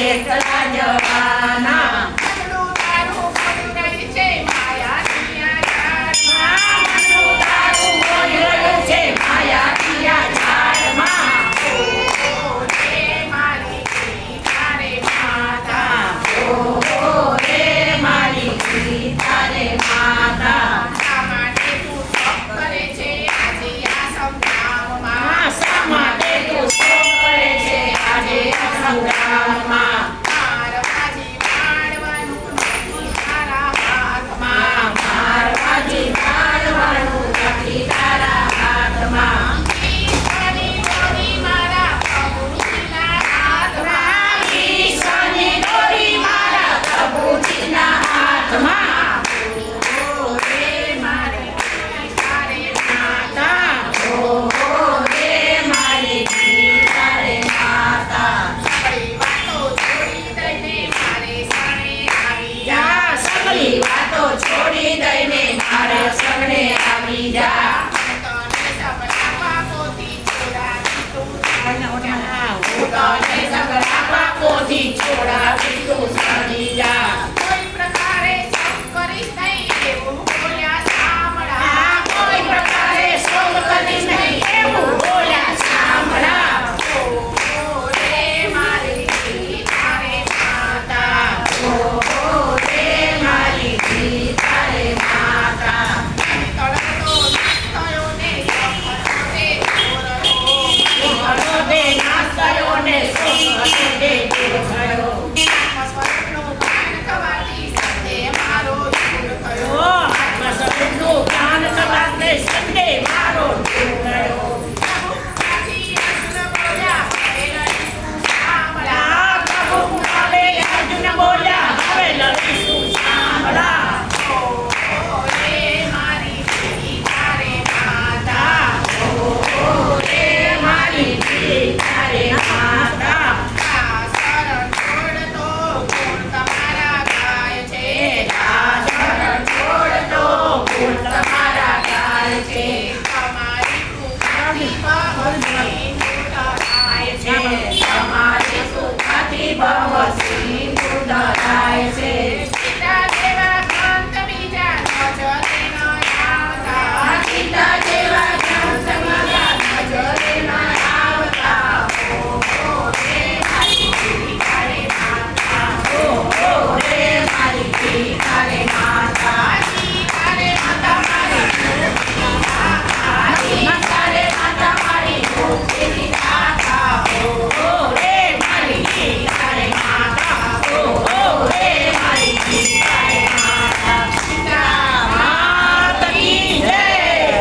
એકલા જવાના ની દઈને મારે સગડે આવી જા. હું તને સગડા પાકોથી છોડાવી તું સડી જા.